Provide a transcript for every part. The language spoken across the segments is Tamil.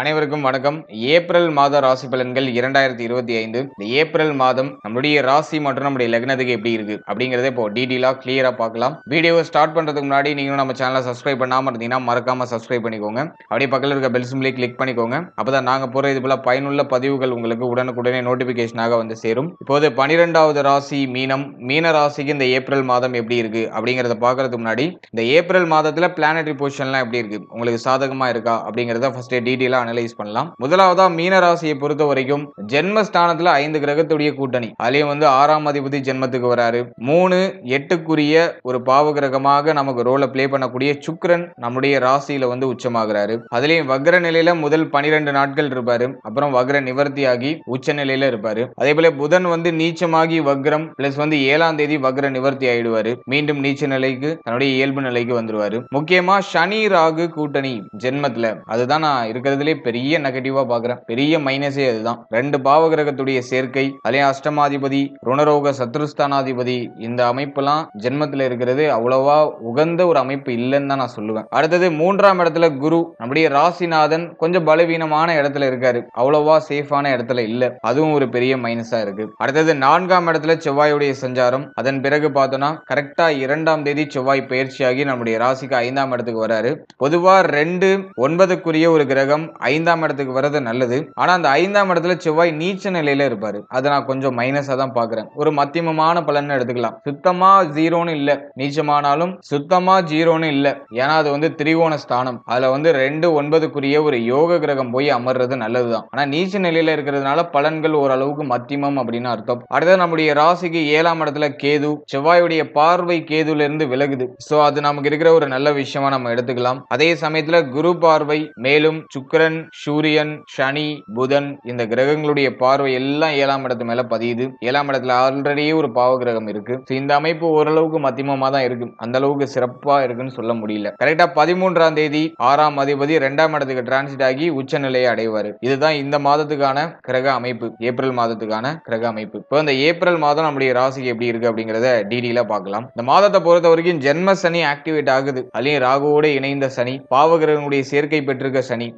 அனைவருக்கும் வணக்கம். ஏப்ரல் மாத ராசி பலன்கள் இரண்டாயிரத்தி இருபத்தி ஐந்து. இந்த ஏப்ரல் மாதம் நம்மளுடைய ராசி மற்றும் நம்முடைய லக்னத்துக்கு எப்படி இருக்கு அப்படிங்கறத இப்போ டீடெயிலா கிளியரா பார்க்கலாம். வீடியோவை ஸ்டார்ட் பண்றதுக்கு முன்னாடி நீங்களும் நம்ம சேனலை சப்ஸ்கிரைப் பண்ணாம இருந்தீங்கன்னா மறக்காம சப்ஸ்கிரைப் பண்ணிக்கோங்க. அப்படியே பக்கத்தில் இருக்க பெல் சிம்லி கிளிக் பண்ணிக்கோங்க. அப்பதான் நாங்க போற இது போல பயனுள்ள பதிவுகள் உங்களுக்கு உடனுக்குடனே நோட்டிபிகேஷனாக வந்து சேரும். இப்போது பனிரெண்டாவது ராசி மீனம். மீன ராசிக்கு இந்த ஏப்ரல் மாதம் எப்படி இருக்கு அப்படிங்கறத பார்க்கறதுக்கு முன்னாடி இந்த ஏப்ரல் மாதத்துல பிளானட்டரி பொசிஷன்லாம் எப்படி இருக்கு? உங்களுக்கு சாதகமா இருக்கா அப்படிங்கறத ஃபர்ஸ்ட் டீடெயிலா அனலைஸ் பண்ணலாம். முதலாவதா மீன ராசியை பொறுத்த வரைக்கும் ஜென்மஸ்தானத்துல ஐந்து கிரகத்துடைய கூட்டணி. அதுலயும் வந்து ஆறாம் அதிபதி ஜென்மத்துக்கு வராரு. மூணு எட்டுக்குரிய ஒரு பாவ கிரகமாக நமக்கு ரோலை ப்ளே பண்ணக்கூடிய சுக்ரன் நம்முடைய ராசியில வந்து உச்சமாகிறாரு. அதுலயும் வக்ர நிலையில முதல் பனிரெண்டு நாட்கள் இருப்பாரு. அப்புறம் வக்ர நிவர்த்தி ஆகி உச்ச நிலையில இருப்பாரு. அதே போல புதன் வந்து நீச்சமாகி வக்ரம் பிளஸ் வந்து ஏழாம் தேதி வக்ர நிவர்த்தி ஆயிடுவாரு. மீண்டும் நீச்ச நிலைக்கு தன்னுடைய இயல்பு நிலைக்கு வந்துருவாரு. முக்கியமா சனி ராகு கூட்டணி ஜென்மத்துல. அதுதான் நான் இருக்கிறதுலே பெரிய நெகட்டிவா பாக்குறேன் பெரிய மைனஸே அதுதான். ரெண்டு பாவகிரகத்துடைய சேர்க்கை அதே அஷ்டமாதிபதி ருணரோக சத்ருஸ்தானாதிபதி இந்த அமைப்பெல்லாம் ஜென்மத்துல இருக்கிறது. அவ்வளவா உகந்த ஒரு அமைப்பு இல்லைன்னு தான் நான் சொல்லுவேன். அடுத்தது மூன்றாம் இடத்துல குரு. நம்முடைய ராசிநாதன் கொஞ்சம் பலவீனமான இடத்துல இருக்காரு. அவ்வளவா சேஃபான இடத்துல இல்ல. அதுவும் ஒரு பெரிய மைனஸா இருக்கு. அடுத்தது நான்காம் இடத்துல செவ்வாயுடைய சஞ்சாரம். அதன் பிறகு பார்த்தோம்னா கரெக்டா இரண்டாம் தேதி செவ்வாய் பயிற்சியாகி நம்முடைய ராசிக்கு ஐந்தாம் இடத்துக்கு வராரு. பொதுவா ரெண்டு ஒன்பதுக்குரிய ஒரு கிரகம் ஐந்தாம் இடத்துக்கு வர்றது நல்லது. ஆனா அந்த ஐந்தாம் இடத்துல செவ்வாய் நீச்ச நிலையில இருப்பாரு. அதை நான் கொஞ்சம் மைனஸா தான் பாக்குறேன் ஒரு மத்தியமமான பலன் எடுத்துக்கலாம். சுத்தமா ஜீரோன்னு இல்ல. நீச்சமானாலும் சுத்தமா ஜீரோன்னு இல்ல. ஏன்னா அது வந்து திரிகோண ஸ்தானம். அதுல வந்து ரெண்டு ஒன்பதுக்குரிய ஒரு யோக கிரகம் போய் அமர்றது நல்லதுதான். ஆனா நீச்ச நிலையில இருக்கிறதுனால பலன்கள் ஓரளவுக்கு மத்தியமம் அப்படின்னு அர்த்தம். அடுத்தது நம்முடைய ராசிக்கு ஏழாம் இடத்துல கேது. செவ்வாயுடைய பார்வை கேதுல இருந்து விலகுது. சோ அது நமக்கு இருக்கிற ஒரு நல்ல விஷயமா நம்ம எடுத்துக்கலாம். அதே சமயத்துல குரு பார்வை மேலும் சுக்கிரன் சூரியன் சனி புதன் இந்த கிரகங்களுடைய பார்வை எல்லாம் ஏழாம் இடத்து மேல பதியுது. ஏழாம் இடத்துல ஆல்ரெடியே ஒரு பாவ கிரகம் இருக்கு இந்த அமைப்பு ஓரளவுக்கு மத்தியமா தான் இருக்கு. அந்த அளவுக்கு சிறப்பா இருக்குன்னு சொல்ல முடியல. கரெக்டா பதிமூன்றாம் தேதி ஆறாம் அதிபதி இரண்டாம் இடத்துக்கு டிரான்சிட் ஆகி உச்ச நிலையை அடைவாரு. இதுதான் இந்த மாதத்துக்கான கிரக அமைப்பு. ஏப்ரல் மாதத்துக்கான கிரக அமைப்பு. இப்போ இந்த ஏப்ரல் மாதம் நம்முடைய ராசிக்கு எப்படி இருக்கு அப்படிங்கறத டீடெயிலா பார்க்கலாம். இந்த மாதத்தை பொறுத்த வரைக்கும் ஜென்ம சனி ஆக்டிவேட் ஆகுது. அதுலயும் ராகுவோட இணைந்த சனி பாவகிரகனுடைய சேர்க்கை பெற்றிருக்க சனி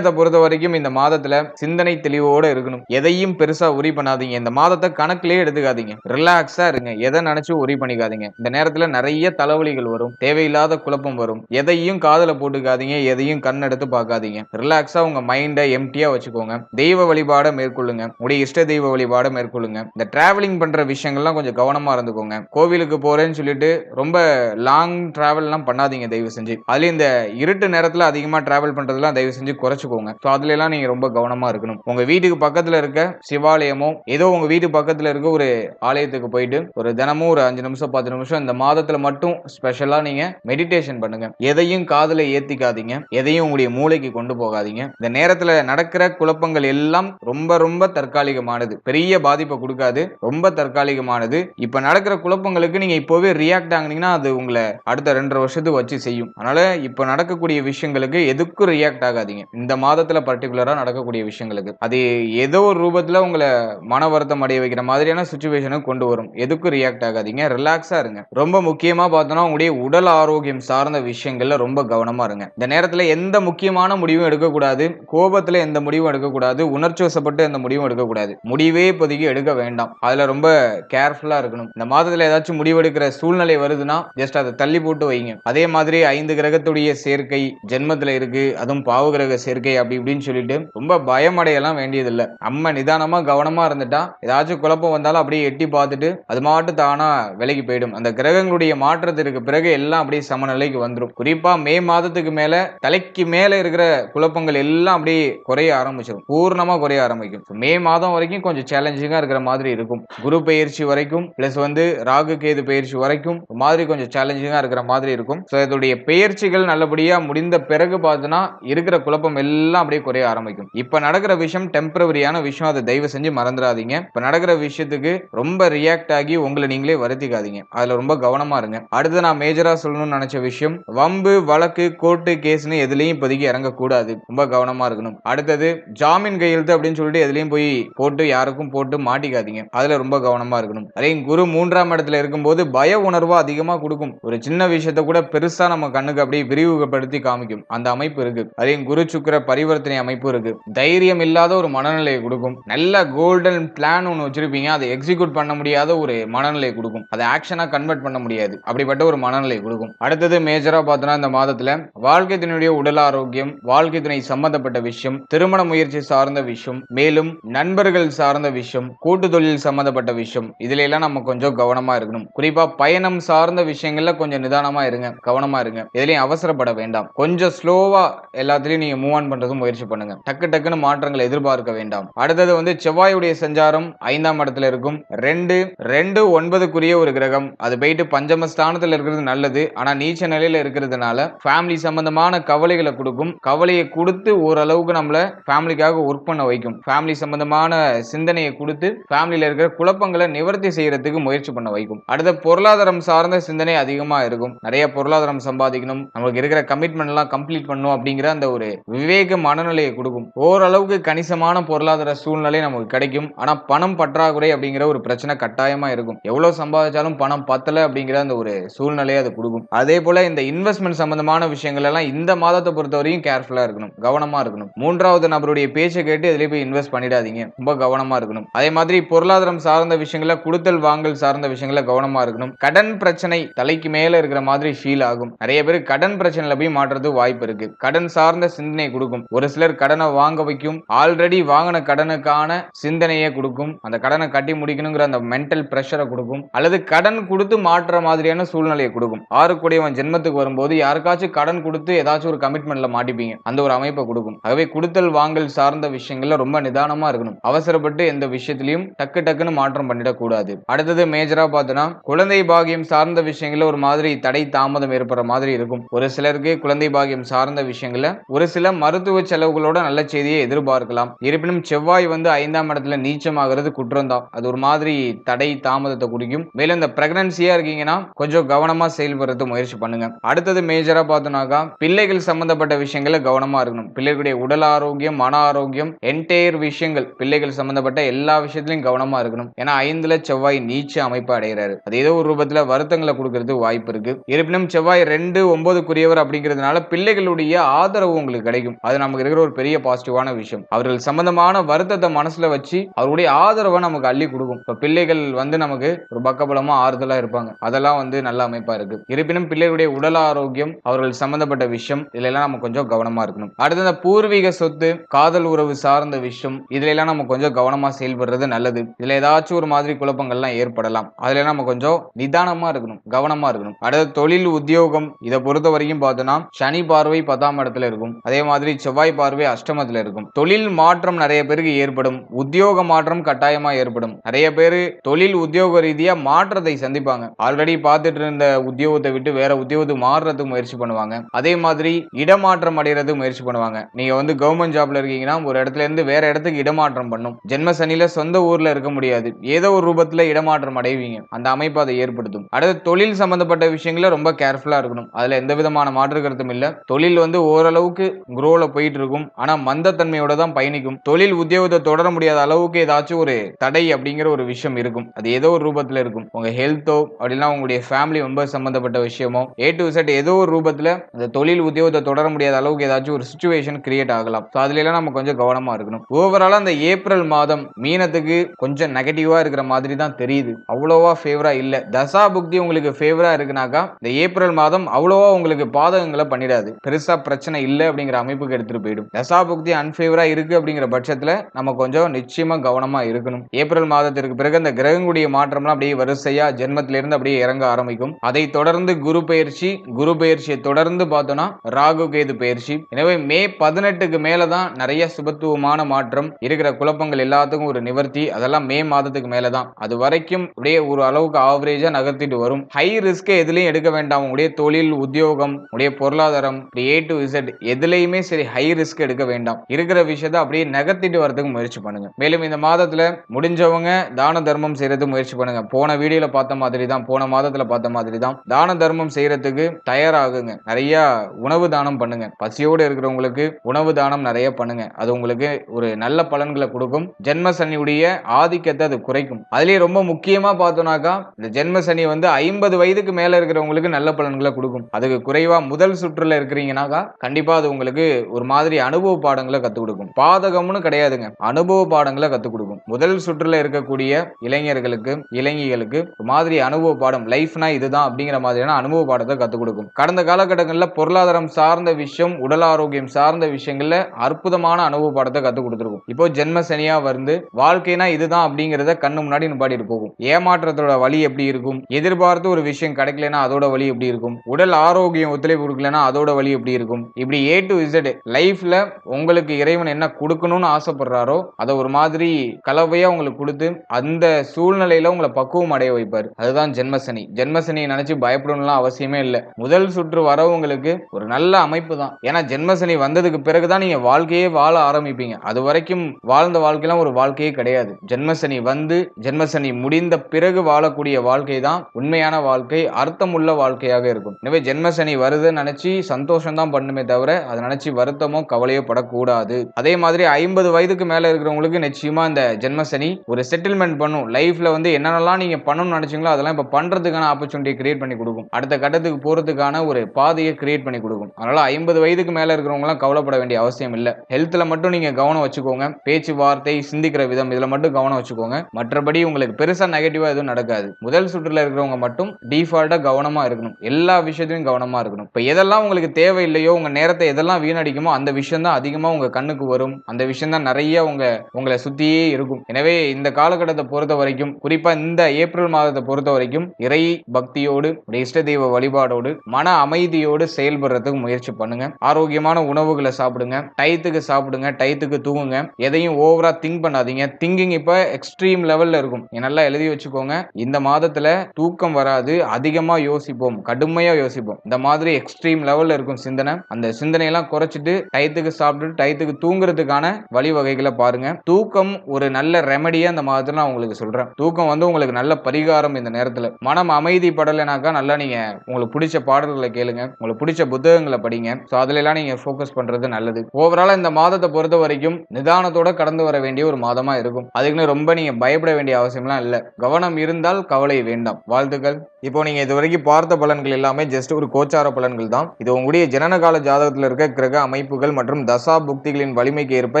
மீனத்தை பொறுத்த வரைக்கும் இந்த மாதத்துல சிந்தனை தெளிவோட இருக்கணும். எதையும் பெருசா உரி பண்ணாதீங்க. இந்த மாதத்தை கணக்கிலே எடுத்துக்காதீங்க. ரிலாக்ஸா இருங்க. எதை நினைச்சு உரி பண்ணிக்காதீங்க. இந்த நேரத்துல நிறைய தலைவலிகள் வரும். தேவையில்லாத குழப்பம் வரும். எதையும் காதல போட்டுக்காதீங்க. எதையும் கண் எடுத்து பார்க்காதீங்க. ரிலாக்ஸா உங்க மைண்டை எம்டியா வச்சுக்கோங்க. தெய்வ வழிபாட மேற்கொள்ளுங்க. உடைய இஷ்ட தெய்வ வழிபாட மேற்கொள்ளுங்க. இந்த டிராவலிங் பண்ற விஷயங்கள்லாம் கொஞ்சம் கவனமா இருந்துக்கோங்க. கோவிலுக்கு போறேன்னு சொல்லிட்டு ரொம்ப லாங் டிராவல்லாம் பண்ணாதீங்க தயவு செஞ்சு. அதுல இந்த இருட்டு நேரத்துல அதிகமா டிராவல் பண்றதெல்லாம் தயவு செஞ்சு குறைச்சுக்கோங்க ஸோ அதுல எல்லாம் நீங்க ரொம்ப கவனமா இருக்கணும். உங்க வீட்டுக்கு பக்கத்துல இருக்க சிவாலயமோ ஏதோ உங்க வீட்டு பக்கத்துல இருக்க ஒரு ஆலயத்துக்கு போயிட்டு ஒரு தினமும் ஒரு அஞ்சு நிமிஷம் பத்து நிமிஷம் இந்த மாதத்துல மட்டும் ஸ்பெஷலா நீங்க மெடிடேஷன் பண்ணுங்க. எதையும் காதல ஏத்திக்காதீங்க. எதையும் உங்களுடைய மூளைக்கு கொண்டு போகாதீங்க. இந்த நேரத்துல நடக்கிற குழப்பங்கள் எல்லாம் ரொம்ப ரொம்ப தற்காலிகமானது. பெரிய பாதிப்பை கொடுக்காது. ரொம்ப தற்காலிகமானது. இப்ப நடக்கிற குழப்பங்களுக்கு நீங்க இப்போவே ரியாக்ட் ஆகுனீங்கன்னா அது உங்களை அடுத்த ரெண்டரை வருஷத்துக்கு வச்சு செய்யும். அதனால இப்ப நடக்கக்கூடிய விஷயங்களுக்கு எதுக்கும் ரியாக்ட் ஆகாதீங்க. இந்த மாதத்தில் பர்டிகுலராக நடக்கக்கூடிய விஷயங்களுக்கு அது ஏதோ ஒரு ரூபத்தில் உங்களை மன வருத்தம் அடைய வைக்கிற மாதிரியான சுச்சுவேஷனை கொண்டு வரும். எதுக்கும் ரியாக்ட் ஆகாதீங்க. ரிலாக்ஸாக இருங்க. ரொம்ப முக்கியமாக பார்த்தோன்னா உங்களுடைய உடல் ஆரோக்கியம் சார்ந்த விஷயங்களில் ரொம்ப கவனமாக இருங்க. இந்த நேரத்தில் எந்த முக்கியமான முடிவும் எடுக்கக்கூடாது. கோபத்தில் எந்த முடிவும் எடுக்கக்கூடாது. உணர்ச்சி வசப்பட்டு எந்த முடிவும் எடுக்கக்கூடாது. முடிவே இப்போதைக்கு எடுக்க வேண்டாம். அதில் ரொம்ப கேர்ஃபுல்லாக இருக்கணும். இந்த மாதத்தில் ஏதாச்சும் முடிவெடுக்கிற சூழ்நிலை வருதுன்னா ஜஸ்ட் அதை தள்ளி போட்டு வைங்க. அதே மாதிரி ஐந்து கிரகத்துடைய சேர்க்கை ஜென்மத்தில் இருக்கு. அதுவும் பாவகிரக சேர்க்கை அப்படி இப்படின்னு சொல்லிட்டு ரொம்ப பயமடையெல்லாம் வேண்டியதில்லை. நம்ம நிதானமா கவனமா இருந்துட்டா ஏதாச்சும் குழப்பம் வந்தாலும் அப்படியே எட்டி பார்த்துட்டு அது மாட்டு தானா விலகி போயிடும். அந்த கிரகங்களுடைய மாற்றத்திற்கு பிறகு எல்லாம் அப்படியே சமநிலைக்கு வந்துடும் குறிப்பா மே மாதத்துக்கு மேல தலைக்கு மேல இருக்கிற குழப்பங்கள் எல்லாம் அப்படியே குறைய ஆரம்பிச்சிடும் பூர்ணமா குறைய ஆரம்பிக்கும். மே மாதம் வரைக்கும் கொஞ்சம் சேலஞ்சிங்கா இருக்கிற மாதிரி இருக்கும். குரு பயிற்சி வரைக்கும் பிளஸ் வந்து ராகு கேது பயிற்சி வரைக்கும் மாதிரி கொஞ்சம் சேலஞ்சிங்கா இருக்கிற மாதிரி இருக்கும். ஸோ இதோடைய பெயர்ச்சிகள் நல்லபடியா முடிந்த பிறகு பார்த்தோன்னா இருக்கிற குழப்பம் எல்லாம் எல்லாம் அப்படியே குறைய ஆரம்பிக்கும். இப்ப நடக்கிற விஷயம் டெம்பரவரியான விஷயம் அதை தயவு செஞ்சு மறந்துடாதீங்க. இப்ப நடக்கிற விஷயத்துக்கு ரொம்ப ரியாக்ட் ஆகி உங்களை நீங்களே வருத்திக்காதீங்க. அதுல ரொம்ப கவனமா இருங்க. அடுத்து நான் மேஜரா சொல்லணும்னு நினைச்ச விஷயம் வம்பு வழக்கு கோர்ட்டு கேஸ்னு எதுலையும் இப்போதைக்கு இறங்கக்கூடாது. ரொம்ப கவனமா இருக்கணும். அடுத்தது ஜாமீன் கையெழுத்து அப்படின்னு சொல்லிட்டு எதுலயும் போய் போட்டு யாருக்கும் போட்டு மாட்டிக்காதீங்க. அதுல ரொம்ப கவனமா இருக்கணும். அதே குரு மூன்றாம் இடத்துல இருக்கும்போது பய உணர்வு அதிகமா கொடுக்கும். ஒரு சின்ன விஷயத்த கூட பெருசா நம்ம கண்ணுக்கு அப்படியே விரிவுபடுத்தி காமிக்கும். அந்த அமைப்பு இருக்கு. அதே குரு சுக்கிர பரிவர்த்தனை அமைப்பு இருக்கு. தைரியம் இல்லாத ஒரு மனநிலையை கொடுக்கும். நல்ல கோல்டன் பிளான் ஒன்று வச்சிருப்பீங்க. அதை எக்ஸிக்யூட் பண்ண முடியாத ஒரு மனநிலையை கொடுக்கும். அதை ஆக்ஷனாக கன்வெர்ட் பண்ண முடியாது. அப்படிப்பட்ட ஒரு மனநிலை கொடுக்கும். அடுத்தது மேஜரா பார்த்தோன்னா இந்த மாதத்துல வாழ்க்கை துணையுடைய உடல் ஆரோக்கியம் வாழ்க்கை துணை சம்பந்தப்பட்ட விஷயம் திருமண முயற்சி சார்ந்த விஷயம் மேலும் நண்பர்கள் சார்ந்த விஷயம் கூட்டு தொழில் சம்பந்தப்பட்ட விஷயம். இதுல எல்லாம் நம்ம கொஞ்சம் கவனமா இருக்கணும். குறிப்பா பயணம் சார்ந்த விஷயங்கள்ல கொஞ்சம் நிதானமா இருங்க. கவனமா இருங்க. எதுலையும் அவசரப்பட வேண்டாம். கொஞ்சம் ஸ்லோவா எல்லாத்துலயும் நீங்க மூவ் ஆன் பண்றதுக்கு முயற்சி பண்ணுங்க. டக்கு டக்குன்னு மாற்றங்களை எதிர்பார்க்க வேண்டாம். அடுத்தது வந்து செவ்வாயுடைய சஞ்சாரம் ஐந்தாம் இடத்துல இருக்கும். ரெண்டு ரெண்டு ஒன்பதுக்குரிய ஒரு கிரகம். அது போயிட்டு பஞ்சம ஸ்தானத்தில் இருக்கிறது நல்லது. ஆனா நீச்ச நிலையில இருக்கிறதுனால ஃபேமிலி சம்பந்தமான கவலைகளை கொடுக்கும். கவலையை கொடுத்து ஓரளவுக்கு நம்மள ஃபேமிலிக்காக ஒர்க் பண்ண வைக்கும். ஃபேமிலி சம்பந்தமான சிந்தனையை கொடுத்து ஃபேமிலியில இருக்கிற குழப்பங்களை நிவர்த்தி செய்யறதுக்கு முயற்சி பண்ண வைக்கும். அடுத்த பொருளாதாரம் சார்ந்த சிந்தனை அதிகமா இருக்கும். நிறைய பொருளாதாரம் சம்பாதிக்கணும். நம்மளுக்கு இருக்கிற கமிட்மெண்ட் எல்லாம் கம்ப்ளீட் பண்ணணும் அப்படிங்கிற அந்த ஒரு விவேக மனநிலையை கொடுக்கும். ஓரளவுக்கு கணிசமான பொருளாதார சூழ்நிலை நமக்கு கிடைக்கும். ஆனால் பணம் பற்றாக்குறை அப்படிங்கிற ஒரு பிரச்சனை கட்டாயமா இருக்கும். எவ்வளவு சம்பாதிச்சாலும் பணம் பத்தல அப்படிங்கிற அந்த ஒரு சூழ்நிலையை அது கொடுக்கும். அதே போல இந்த இன்வெஸ்ட்மெண்ட் சம்பந்தமான விஷயங்கள் எல்லாம் இந்த மாதத்தை பொறுத்தவரையும் கேர்ஃபுல்லா இருக்கணும். கவனமா இருக்கணும். மூன்றாவது நபருடைய பேச்சை கேட்டு இதுல போய் இன்வெஸ்ட் பண்ணிடாதீங்க. ரொம்ப கவனமா இருக்கணும். அதே மாதிரி பொருளாதாரம் சார்ந்த விஷயங்களை கொடுத்தல் வாங்கல் சார்ந்த விஷயங்கள கவனமா இருக்கணும். கடன் பிரச்சனை தலைக்கு மேல இருக்கிற மாதிரி ஃபீல் ஆகும். நிறைய பேர் கடன் பிரச்சனையில போய் மாற்றுறது வாய்ப்பு இருக்கு. கடன் சார்ந்த சிந்தனை கொடுக்கும் ஒரு சிலர் கடனை வாங்க வைக்கும். ஆல்ரெடி வாங்கின கடனுக்கான சிந்தனையை கொடுக்கும். அந்த கடனை கட்டி முடிக்கணுங்கிற அந்த மென்டல் ப்ரெஷரை கொடுக்கும். அல்லது கடன் கொடுத்து மாற்றுற மாதிரியான சூழ்நிலையை கொடுக்கும். ஆறுக்குடையவன் ஜென்மத்துக்கு வரும்போது யாருக்காச்சும் கடன் கொடுத்து ஏதாச்சும் ஒரு கமிட்மெண்ட்ல மாட்டிப்பீங்க. அந்த ஒரு அமைப்பை கொடுக்கும். ஆகவே கொடுத்தல் வாங்கல் சார்ந்த விஷயங்கள்ல ரொம்ப நிதானமா இருக்கணும். அவசரப்பட்டு எந்த விஷயத்திலையும் டக்கு டக்குன்னு மாற்றம் பண்ணிடக்கூடாது. அடுத்தது மேஜரா பார்த்தோன்னா குழந்தை பாகியம் சார்ந்த விஷயங்கள்ல ஒரு மாதிரி தடை தாமதம் ஏற்படுற மாதிரி இருக்கும். ஒரு சிலருக்கு குழந்தை பாகியம் சார்ந்த விஷயங்கள்ல ஒரு சில மருத்துவ செலவுகளோட நல்ல செய்தியை எதிர்பார்க்கலாம். இருப்பினும் செவ்வாய் வந்து ஐந்தாம் இடத்துல நீச்சமாகிறது குற்றம் தான் அது ஒரு மாதிரி தடை தாமதத்தை குறிக்கும். மேலும் இந்த பிரெக்னன்சியா இருக்கீங்கன்னா கொஞ்சம் கவனமா செயல்படுறது முயற்சி பண்ணுங்க. அடுத்தது மேஜரா பார்த்தோம்னாக்கா பிள்ளைகள் சம்பந்தப்பட்ட விஷயங்கள கவனமா இருக்கணும். பிள்ளைகளுடைய உடல் ஆரோக்கியம் மன ஆரோக்கியம் என்டையர் விஷயங்கள் பிள்ளைகள் சம்பந்தப்பட்ட எல்லா விஷயத்திலையும் கவனமா இருக்கணும். ஏன்னா ஐந்துல செவ்வாய் நீச்ச அமைப்பு அடைகிறாரு. அது ஏதோ ஒரு ரூபத்துல வருத்தங்களை கொடுக்கறது வாய்ப்பு இருக்கு. இருப்பினும் செவ்வாய் ரெண்டு ஒன்பதுக்குரியவர் அப்படிங்கிறதுனால பிள்ளைகளுடைய ஆதரவு உங்களுக்கு கிடைக்கும். அது நமக்கு இருக்கிற ஒரு பெரிய பாசிட்டிவான விஷயம். அவர்கள் சம்பந்தமான வருத்தத்தை மனசுல வச்சு அவருடைய ஆதரவை நமக்கு அள்ளி கொடுக்கும். இப்ப பிள்ளைகள் வந்து நமக்கு ஒரு பக்கபலமா ஆறுதலா இருப்பாங்க. அதெல்லாம் வந்து நல்ல அமைப்பா இருக்கு. இருப்பினும் பிள்ளைகளுடைய உடல் ஆரோக்கியம் அவர்கள் சம்பந்தப்பட்ட விஷயம் இதுல எல்லாம் நம்ம கொஞ்சம் கவனமா இருக்கணும். அடுத்து அந்த பூர்வீக சொத்து காதல் உறவு சார்ந்த விஷயம் இதுல எல்லாம் நம்ம கொஞ்சம் கவனமா செயல்படுறது நல்லது. இதுல ஏதாச்சும் ஒரு மாதிரி குழப்பங்கள்லாம் ஏற்படலாம். அதுல நம்ம கொஞ்சம் நிதானமா இருக்கணும் கவனமா இருக்கணும். அடுத்து தொழில் உத்தியோகம் இதை பொறுத்த வரைக்கும் பார்த்தோம்னா சனி பார்வை பத்தாம் இடத்துல இருக்கும். அதே மாதிரி செவ்வாய் பார்வை அஷ்டமத்துல இருக்கும். தொழில் மாற்றம் நிறைய பேருக்கு ஏற்படும். உத்தியோக மாற்றம் கட்டாயமா ஏற்படும். நிறைய பேர் தொழில் உத்தியோக ரீதியா மாற்றத்தை சந்திப்பாங்க. ஆல்ரெடி பார்த்துட்டு இருந்த உத்தியோகத்தை விட்டு வேற உத்தியோகத்துக்கு மாறுறதுக்கு முயற்சி பண்ணுவாங்க. அதே மாதிரி இடமாற்றம் அடைகிறதுக்கு முயற்சி பண்ணுவாங்க. நீங்க வந்து கவர்மெண்ட் ஜாப்ல இருக்கீங்கன்னா ஒரு இடத்துல இருந்து வேற இடத்துக்கு இடமாற்றம் பண்ணும். ஜென்ம சனியில சொந்த ஊர்ல இருக்க முடியாது. ஏதோ ஒரு ரூபத்துல இடமாற்றம் அடைவீங்க. அந்த அமைப்பு அதை ஏற்படுத்தும். அடுத்து தொழில் சம்பந்தப்பட்ட விஷயங்கள ரொம்ப கேர்ஃபுல்லா இருக்கணும். அதுல எந்த விதமான மாற்று கருத்தும் இல்ல. தொழில் வந்து ஓரளவுக்கு குரோல போயிட்டு இருக்கும் ஆனா மந்தத்தன்மையோட தான் பயணிக்கும். தொழில் உத்தியோகத்தை தொடர முடியாத அளவுக்கு ஏதாச்சும் ஒரு தடை அப்படிங்கிற ஒரு விஷயம் இருக்கும். அது ஏதோ ஒரு ரூபத்துல இருக்கும். உங்க ஹெல்த்தோ அப்படின்னா உங்களுடைய ஃபேமிலி மெம்பர் சம்பந்தப்பட்ட விஷயமோ ஏ டு செட் ஏதோ ஒரு ரூபத்துல அந்த தொழில் உத்தியோகத்தை தொடர முடியாத அளவுக்கு ஏதாச்சும் ஒரு சுச்சுவேஷன் கிரியேட் ஆகலாம். ஸோ அதுல எல்லாம் நம்ம கொஞ்சம் கவனமா இருக்கணும். ஓவராலா அந்த ஏப்ரல் மாதம் மீனத்துக்கு கொஞ்சம் நெகட்டிவா இருக்கிற மாதிரி தான் தெரியுது. அவ்வளோவா ஃபேவரா இல்ல. தசா புக்தி உங்களுக்கு ஃபேவரா இருக்குனாக்கா இந்த ஏப்ரல் மாதம் அவ்வளோவா உங்களுக்கு பாதகங்களை பண்ணிடாது. பெருசா பிரச்சனை இல்லை அப்படிங்கிற அமைப்புக்கு எடுத்துட்டு போயிடும். தசா புக்தி அன்ஃபேவரா இருக்கு அப்படிங்கிற பட்சத்துல நம்ம கொஞ்சம் நிச்சயமா கவனமா இருக்கணும். ஏப்ரல் மாதத்திற்கு பிறகு அந்த கிரகங்களுடைய மாற்றம்லாம் அப்படியே வரிசையா ஜென்மத்திலிருந்து இருந்து அப்படியே இறங்க ஆரம்பிக்கும். அதை தொடர்ந்து குரு பயிற்சி குரு பயிற்சியை தொடர்ந்து பார்த்தோம்னா ராகு கேது பயிற்சி. எனவே மே பதினெட்டுக்கு மேலதான் நிறைய சுபத்துவமான மாற்றம் இருக்கிற குழப்பங்கள் எல்லாத்துக்கும் ஒரு நிவர்த்தி. அதெல்லாம் மே மாதத்துக்கு மேலதான். அது வரைக்கும் அப்படியே ஒரு அளவுக்கு ஆவரேஜா நகர்த்திட்டு வரும். ஹை ரிஸ்க் எதுலையும் எடுக்க வேண்டாம். உங்களுடைய தொழில் உத்தியோகம் உடைய பொருளாதாரம் ஏ டு இசட் எதுலையுமே சரி ஹை ரிஸ்க் எடுக்க வேண்டாம். இருக்கிற விஷயத்த அப்படியே நகர்த்திட்டு வரதுக்கு முயற்சி பண்ணுங்க. மேலும் இந்த மாதத்துல முடிஞ்சவங்க தான தர்மம் செய்யறதுக்கு முயற்சி பண்ணுங்க. போன வீடியோல பார்த்த மாதிரி தான் போன மாதத்துல பார்த்த மாதிரி தான். தான தர்மம் செய்யறதுக்கு தயாராகுங்க. நிறைய உணவு தானம் பண்ணுங்க. பசியோடு இருக்கிறவங்களுக்கு உணவு தானம் நிறைய பண்ணுங்க. அது உங்களுக்கு ஒரு நல்ல பலன்களை கொடுக்கும். ஜென்ம சனியுடைய ஆதிக்கத்தை அது குறைக்கும். அதுலயே ரொம்ப முக்கியமா பார்த்தோம்னாக்கா இந்த ஜென்ம சனி வந்து ஐம்பது வயதுக்கு மேல இருக்கிறவங்களுக்கு நல்ல பலன்களை கொடுக்கும். அதுக்கு குறைவா முதல் சுற்றுல இருக்கிறீங்கனாக்கா கண்டிப்பா அது உங்களுக்கு ஒரு மாதிரி அனுபவ பாடங்களை கத்துக் கொடுக்கும். பாதகம்னு கிடையாதுங்க. அனுபவ பாடங்களை கத்துக் கொடுக்கும். முதல் சுற்றுல இருக்கக்கூடிய இளைஞர்களுக்கு இளைஞர்களுக்கு ஒரு மாதிரி அனுபவ பாடம் லைஃப்னா இதுதான் அப்படிங்கிற மாதிரியான அனுபவ பாடத்தை கத்துக் கொடுக்கும். கடந்த காலகட்டங்களில் பொருளாதாரம் சார்ந்த விஷயம் உடல் ஆரோக்கியம் சார்ந்த விஷயங்கள்ல அற்புதமான அனுபவ பாடத்தை கத்துக் கொடுத்துருக்கும். இப்போ ஜென்ம சனியா வந்து வாழ்க்கைனா இதுதான் அப்படிங்கிறத கண்ணு முன்னாடி நிப்பாடி போகும். ஏமாற்றத்தோட வழி எப்படி இருக்கும்? எதிர்பார்த்து ஒரு விஷயம் கிடைக்கலனா அதோட வழி எப்படி இருக்கும்? உடல் ஆரோக்கியம் ஒத்துழைப்பு கொடுக்கலனா அதோட வழி எப்படி இருக்கும்? இப்படி ஏ டு இசட் லைஃப்ல உங்களுக்கு இறைவன் என்ன கொடுக்கணும்னு ஆசைப்படுறாரோ அதை ஒரு மாதிரி கலவையா உங்களுக்கு கொடுத்து அந்த சூழ்நிலையில உங்களை பக்குவம் அடைய வைப்பார். அதுதான் ஜென்மசனி. ஜென்மசனியை நினைச்சு பயப்படணும்லாம் அவசியமே இல்லை. முதல் சுற்று வரவங்களுக்கு ஒரு நல்ல அமைப்பு தான். ஏன்னா ஜென்மசனி வந்ததுக்கு பிறகுதான் நீங்க வாழ்க்கையே வாழ ஆரம்பிப்பீங்க. அது வரைக்கும் வாழ்ந்த வாழ்க்கையெல்லாம் ஒரு வாழ்க்கையே கிடையாது. ஜென்மசனி வந்து ஜென்மசனி முடிந்த பிறகு வாழக்கூடிய வாழ்க்கை தான் உண்மையான வாழ்க்கை அர்த்தமுள்ள வாழ்க்கையாக இருக்கும். எனவே ஜென்மசனி வருதுன்னு நினைச்சு சந்தோஷம் தான் பண்ணுமே தவிர அதை நினைச்சு வருத்தமோ கவலையோ படக்கூடாது அதே மாதிரி ஐம்பது வயதுக்கு மேல இருக்கிறவங்களுக்கு நிச்சயமா இந்த ஜென்மசனி ஒரு செட்டில்மெண்ட் பண்ணும். லைஃப்ல வந்து என்னென்னலாம் நீங்க பண்ணணும்னு நினைச்சீங்களோ அதெல்லாம் இப்ப பண்றதுக்கான ஆப்பர்ச்சுனிட்டி கிரியேட் பண்ணி கொடுக்கும். அடுத்த கட்டத்துக்கு போறதுக்கான ஒரு பாதையை கிரியேட் பண்ணி கொடுக்கும். அதனால ஐம்பது வயதுக்கு மேல இருக்கிறவங்க எல்லாம் கவலைப்பட வேண்டிய அவசியம் இல்ல. ஹெல்த்ல மட்டும் நீங்க கவனம் வச்சுக்கோங்க. பேச்சு வார்த்தை சிந்திக்கிற விதம் இதுல மட்டும் கவனம் வச்சுக்கோங்க. மற்றபடி உங்களுக்கு பெருசா நெகட்டிவா எதுவும் நடக்காது. முதல் சுற்றுல இருக்கிறவங்க மட்டும் டிஃபால்ட்டா கவனமா இருக்கணும். எல்லா விஷயத்திலும் கவனமா இருக்கணும். இப்ப எதெல்லாம் உங்களுக்கு தேவையில்லையோ உங்க நேரத்தை எதெல்லாம் வீணடிக்கும் அந்த விஷயம் தான் அதிகமாக உங்கள் கண்ணுக்கு வரும். அந்த விஷயம் தான் நிறைய உங்கள் உங்களை சுற்றியே இருக்கும். எனவே இந்த காலகட்டத்தை பொறுத்த வரைக்கும் குறிப்பாக இந்த ஏப்ரல் மாதத்தை பொறுத்த வரைக்கும் இறை பக்தியோடு இஷ்ட தெய்வ வழிபாடோடு மன அமைதியோடு செயல்படுறதுக்கு முயற்சி பண்ணுங்க. ஆரோக்கியமான உணவுகளை சாப்பிடுங்க. டயத்துக்கு சாப்பிடுங்க. டயத்துக்கு தூங்குங்க. எதையும் ஓவரா திங்க் பண்ணாதீங்க. திங்கிங் இப்ப எக்ஸ்ட்ரீம் லெவல்ல இருக்கும். நல்லா எழுதி வச்சுக்கோங்க. இந்த மாதத்துல தூக்கம் வராது. அதிகமா யோசிப்போம். கடுமையா யோசிப்போம். இந்த மாதிரி எக்ஸ்ட்ரீம் லெவல்ல இருக்கும் சிந்தனை. அந்த சிந்தனையெல்லாம் குறைச்சிட்டு டயத்துக்கு சாப்பிட்டு டயத்துக்கு தூங்குறதுக்கான வழிவகைகளை பாருங்க. தூக்கம் ஒரு நல்ல ரெமடியா இந்த மாதத்துல நான் உங்களுக்கு சொல்றேன். தூக்கம் வந்து உங்களுக்கு நல்ல பரிகாரம் இந்த நேரத்துல. மனம் அமைதி படலைனாக்கா நல்லா நீங்க உங்களுக்கு பிடிச்ச பாடல்களை கேளுங்க. உங்களுக்கு பிடிச்ச புத்தகங்களை படிங்க. ஸோ அதுல எல்லாம் நீங்க ஃபோக்கஸ் பண்றது நல்லது. ஓவரால் இந்த மாதத்தை பொறுத்த வரைக்கும் நிதானத்தோட கடந்து வர வேண்டிய ஒரு மாதமா இருக்கும். அதுக்குன்னு ரொம்ப நீங்க பயப்பட வேண்டிய அவசியம்லாம் இல்லை. கவனம் இருந்தால் கவலை வேண்டாம். வாழ்த்துக்கள். இப்போ நீங்க இது வரைக்கும் பார்த்த பலன்கள் எல்லாமே ஜஸ்ட் ஒரு கோச்சார பலன்கள் தான். இது உங்களுடைய ஜனனகால ஜாதகத்தில் இருக்க கிரக அமைப்புகள் மற்றும் தசா புக்திகளின் வலிமைக்கு ஏற்ப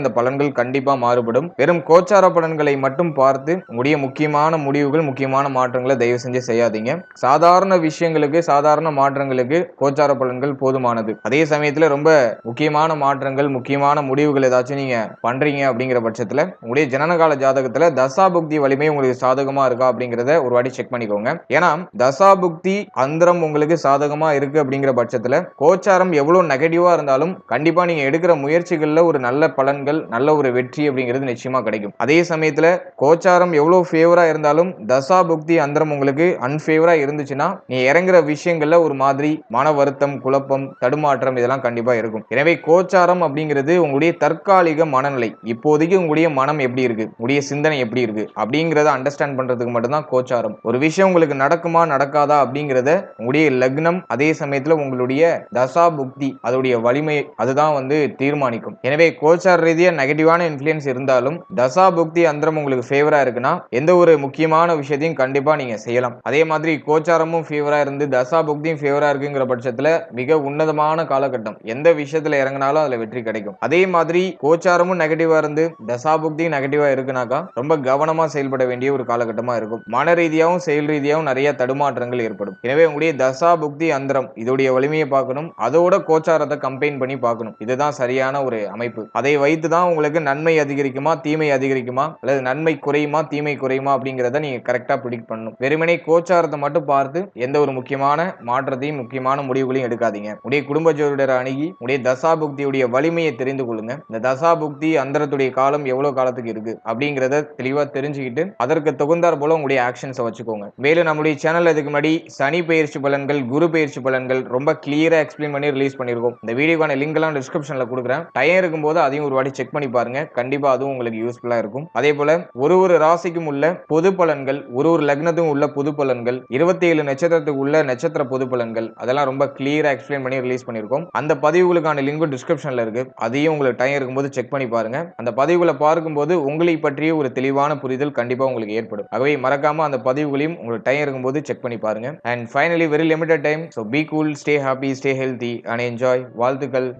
இந்த பலன்கள் கண்டிப்பா மாறுபடும். வெறும் கோச்சார பலன்களை மட்டும் பார்த்து உங்களுடைய முக்கியமான முடிவுகள் முக்கியமான மாற்றங்களை தயவு செஞ்சு செய்யாதீங்க. சாதாரண விஷயங்களுக்கு சாதாரண மாற்றங்களுக்கு கோச்சார பலன்கள் போதுமானது. அதே சமயத்துல ரொம்ப முக்கியமான மாற்றங்கள் முக்கியமான முடிவுகள் ஏதாச்சும் நீங்க பண்றீங்க அப்படிங்கிற பட்சத்துல உங்களுடைய ஜனனகால ஜாதகத்துல தசா புக்தி வலிமை உங்களுக்கு சாதகமா இருக்கா அப்படிங்கிறத ஒரு வாட்டி செக் பண்ணிக்கோங்க. ஏன்னா தசா புக்தி அந்தரம் உங்களுக்கு சாதகமா இருக்கு அப்படிங்கிற பட்சத்துல கோச்சாரம் எவ்வளவு நெகட்டிவா இருந்தாலும் கண்டிப்பாக நீங்கள் எடுக்கிற முயற்சிகளில் ஒரு நல்ல பலன்கள் நல்ல ஒரு வெற்றி அப்படிங்கிறது நிச்சயமாக கிடைக்கும். அதே சமயத்தில் கோச்சாரம் எவ்வளோ ஃபேவராக இருந்தாலும் தசா புக்தி அந்தரம் உங்களுக்கு அன்ஃபேவராக இருந்துச்சுன்னா நீ இறங்குற விஷயங்களில் ஒரு மாதிரி மன வருத்தம் குழப்பம் தடுமாற்றம் இதெல்லாம் கண்டிப்பாக இருக்கும். எனவே கோச்சாரம் அப்படிங்கிறது உங்களுடைய தற்காலிக மனநிலை. இப்போதைக்கு உங்களுடைய மனம் எப்படி இருக்கு? உங்களுடைய சிந்தனை எப்படி இருக்கு? அப்படிங்கிறத அண்டர்ஸ்டாண்ட் பண்ணுறதுக்கு மட்டும்தான் கோச்சாரம். ஒரு விஷயம் உங்களுக்கு நடக்குமா நடக்காதா அப்படிங்கிறத உங்களுடைய லக்னம் அதே சமயத்தில் உங்களுடைய தசா புக்தி அதோடைய வலிமை அதுதான் வந்து தீர்மானிக்கும். எனவே கோச்சார ரீதியாக நெகட்டிவான இன்ஃப்ளூயன்ஸ் இருந்தாலும் தசா புக்தி அந்தரம் உங்களுக்கு ஃபேவரா இருக்குன்னா எந்த ஒரு முக்கியமான விஷயத்தையும் கண்டிப்பா நீங்க செய்யலாம். அதே மாதிரி கோச்சாரமும் ஃபேவரா இருந்து தசா புக்தியும் ஃபேவரா இருக்குங்கிற பட்சத்துல மிக உன்னதமான காலகட்டம். எந்த விஷயத்துல இறங்கினாலும் அதுல வெற்றி கிடைக்கும். அதே மாதிரி கோச்சாரமும் நெகட்டிவா இருந்து தசா புக்தியும் நெகட்டிவா இருக்குனாக்கா ரொம்ப கவனமா செயல்பட வேண்டிய ஒரு காலகட்டமா இருக்கும். மன ரீதியாகவும் செயல் ரீதியாகவும் நிறைய தடுமாற்றங்கள் ஏற்படும். எனவே உங்களுடைய தசா புக்தி அந்தரம் இதோடைய வலிமையை பார்க்கணும். அதோட கோச்சாரத்தை கம்பெயின் பண்ணி பார்க்கணும். இதுதான் சரியான ஒரு அமைப்பு. அதை வைத்து தான் உங்களுக்கு நன்மை அதிகரிக்குமா தீமை அதிகரிக்குமா அல்லது நன்மை குறையுமா தீமை குறையுமா அப்படிங்கிறத நீங்க கரெக்டா ப்ரிடிக்ட் பண்ணணும். வெறுமனே கோச்சாரத்தை மட்டும் பார்த்து எந்த ஒரு முக்கியமான மாற்றத்தையும் முக்கியமான முடிவுகளையும் எடுக்காதீங்க. உடைய குடும்ப ஜோதிடரை அணுகி உடைய தசா புக்தியுடைய வலிமையை தெரிந்து கொள்ளுங்க. இந்த தசா புக்தி அந்தரத்துடைய காலம் எவ்வளவு காலத்துக்கு இருக்கு அப்படிங்கிறத தெளிவா தெரிஞ்சுக்கிட்டு அதற்கு தகுந்தார் போல உங்களுடைய ஆக்ஷன்ஸை வச்சுக்கோங்க. மேலும் நம்முடைய சேனல் இதுக்கு முன்னாடி சனி பயிற்சி பலன்கள் குரு பயிற்சி பலன்கள் ரொம்ப கிளியரா எக்ஸ்பிளைன் பண்ணி ரிலீஸ் பண்ணியிருக்கோம். இந்த வீடியோக்கான லிங்க் எல்லாம் டிஸ்கிரிப்ஷன்ல கொடுக்குறேன். டைம் இருக்கும்போது அதையும் ஒரு வாட்டி செக் பண்ணி பாருங்க. கண்டிப்பா அதுவும் உங்களுக்கு யூஸ்ஃபுல்லா இருக்கும். அதே போல ஒரு ஒரு ராசிக்கும் உள்ள பொது பலன்கள் ஒரு ஒரு லக்னத்துக்கும் உள்ள பொது பலன்கள் இருபத்தி ஏழு நட்சத்திரத்துக்கு உள்ள நட்சத்திர பொது பலன்கள் அதெல்லாம் ரொம்ப கிளியரா எக்ஸ்பிளைன் பண்ணி ரிலீஸ் பண்ணியிருக்கோம் அந்த பதிவுகளுக்கான லிங்கும் டிஸ்கிரிப்ஷன்ல இருக்கு. அதையும் உங்களுக்கு டைம் இருக்கும்போது செக் பண்ணி பாருங்க. அந்த பதிவுகளை பார்க்கும்போது உங்களை பற்றிய ஒரு தெளிவான புரிதல் கண்டிப்பா உங்களுக்கு ஏற்படும். ஆகவே மறக்காம அந்த பதிவுகளையும் உங்களுக்கு டைம் இருக்கும்போது செக் பண்ணி பாருங்க. And finally very limited time so be cool stay happy stay healthy and enjoy வாழ்த்துக்கள்.